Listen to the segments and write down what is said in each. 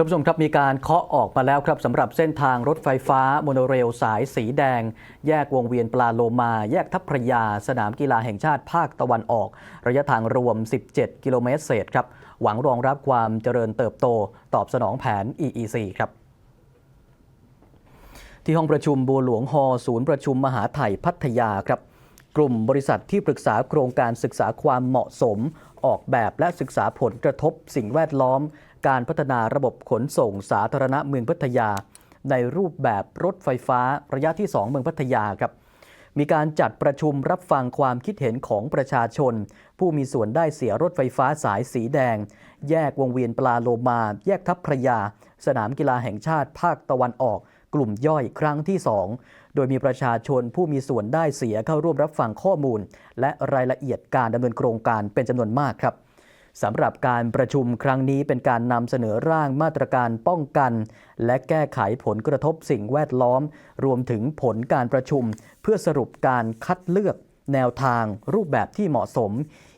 ท่านผู้ชมครับมีการเคาะออกมาแล้วครับสำหรับเส้นทางรถไฟฟ้าโมโนเรลสายสีแดง แยกวงเวียนปลาโลมา แยกทัพพระยา สนามกีฬาแห่งชาติภาคตะวันออก ระยะทางรวม 17 กิโลเมตรเศษครับ หวังรองรับความเจริญเติบโต ตอบสนองแผน EEC ครับที่ห้องประชุมบัวหลวงฮอศูนย์ประชุมมหาไทยพัทยาครับกลุ่มบริษัทที่ปรึกษาโครงการศึกษาความเหมาะสม ออกแบบและศึกษาผลกระทบสิ่งแวดล้อม การพัฒนาระบบขนส่งสาธารณะเมืองพัทยา ในรูปแบบรถไฟฟ้าระยะที่ 2 เมืองพัทยาครับมีการจัดประชุมรับฟังความคิดเห็นของประชาชน ผู้มีส่วนได้เสียรถไฟฟ้าสายสีแดง แยกวงเวียนปลาโลมา แยกทัพพระยา สนามกีฬาแห่งชาติภาคตะวันออก กลุ่มย่อยครั้งที่ 2 โดยมีประชาชนผู้มีส่วนได้เสียเข้าร่วมรับฟังข้อมูล และรายละเอียดการดำเนินโครงการเป็นจำนวนมากครับ สำหรับการประชุมครั้งนี้เป็นการนำเสนอร่างมาตรการป้องกัน และแก้ไขผลกระทบสิ่งแวดล้อม รวมถึงผลการประชุม เพื่อสรุปการคัดเลือก แนวทาง รูปแบบที่เหมาะสม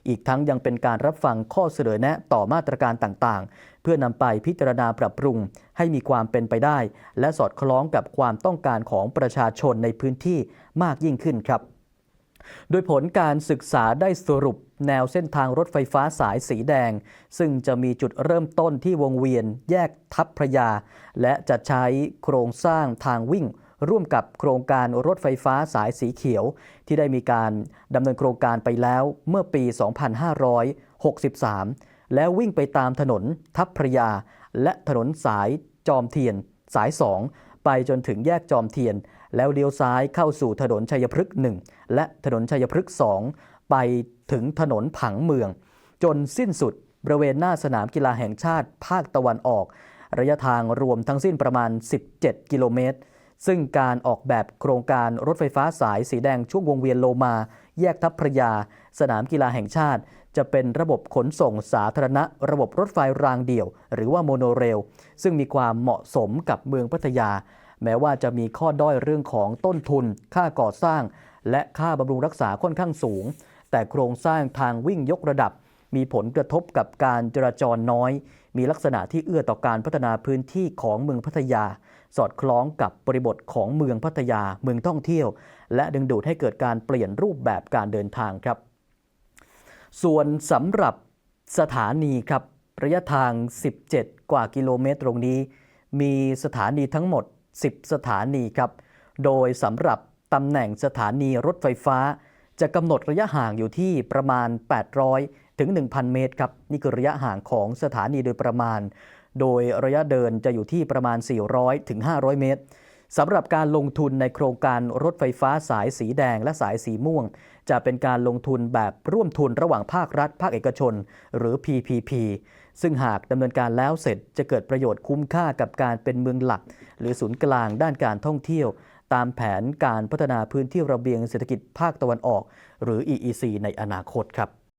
อีกทั้งยังเป็นการรับฟังข้อเสนอแนะต่อมาตรการต่างๆ เพื่อนำไปพิจารณาปรับปรุง ให้มีความเป็นไปได้ และสอดคล้องกับความต้องการของประชาชนในพื้นที่มากยิ่งขึ้นครับ โดยผลการศึกษาได้สรุปแนวเส้นทางรถไฟฟ้าสายสีแดง ซึ่งจะมีจุดเริ่มต้นที่วงเวียนแยกทัพพระยา และจะใช้โครงสร้างทางวิ่ง ร่วมกับโครงการรถไฟฟ้าสายสีเขียว ที่ได้มีการดำเนินโครงการไปแล้วเมื่อปี 2563 แล้ววิ่งไปตามถนนทัพพระยา และถนนสายจอมเทียนสาย 2 ไปจนถึงแยกจอมเทียน แล้วเลี้ยวซ้ายเข้าสู่ถนนชัยพฤกษ์1และถนนชัยพฤกษ์2ไปถึงถนนผังเมือง จนสิ้นสุดบริเวณหน้าสนามกีฬาแห่งชาติภาคตะวันออก ระยะทางรวมทั้งสิ้นประมาณ 17 กิโลเมตร ซึ่งการออกแบบโครงการรถไฟฟ้าสายสีแดงช่วงวงเวียนโลมา แยกทัพพระยา สนามกีฬาแห่งชาติ จะเป็นระบบขนส่งสาธารณะ ระบบรถไฟรางเดี่ยว หรือว่าโมโนเรล ซึ่งมีความเหมาะสมกับเมืองพัทยา แม้ว่าจะมีข้อด้อยเรื่องของต้นทุน ค่าก่อสร้าง และค่าบำรุงรักษาค่อนข้างสูง แต่โครงสร้างทางวิ่งยกระดับ มีผลกระทบกับการจราจรน้อย มีลักษณะที่เอื้อต่อการพัฒนาพื้นที่ของเมืองพัทยาสอดคล้องกับบริบทของเมืองพัทยา เมืองท่องเที่ยว และดึงดูดให้เกิดการเปลี่ยนรูปแบบการเดินทางครับ ส่วนสำหรับสถานีครับระยะทาง 17 กว่ากิโลเมตรตรงนี้ มีสถานีทั้งหมด 10 สถานีครับ โดยสำหรับตำแหน่งสถานีรถไฟฟ้า จะกำหนดระยะห่างอยู่ที่ประมาณ 800 ถึง 1,000 เมตรครับ นี่คือระยะห่างของสถานีโดยประมาณ โดยระยะเดินจะอยู่ที่ประมาณ 400 ถึง 500 เมตร สำหรับการลงทุนในโครงการรถไฟฟ้าสายสีแดงและสายสีม่วง จะเป็นการลงทุนแบบร่วมทุนระหว่างภาครัฐ ภาคเอกชน หรือ PPP ซึ่งหากดำเนินการแล้วเสร็จจะเกิดประโยชน์คุ้มค่ากับการเป็นเมืองหลัก หรือศูนย์กลางด้านการท่องเที่ยว ตามแผนการพัฒนาพื้นที่ระเบียงเศรษฐกิจภาคตะวันออก หรือ EEC ในอนาคตครับ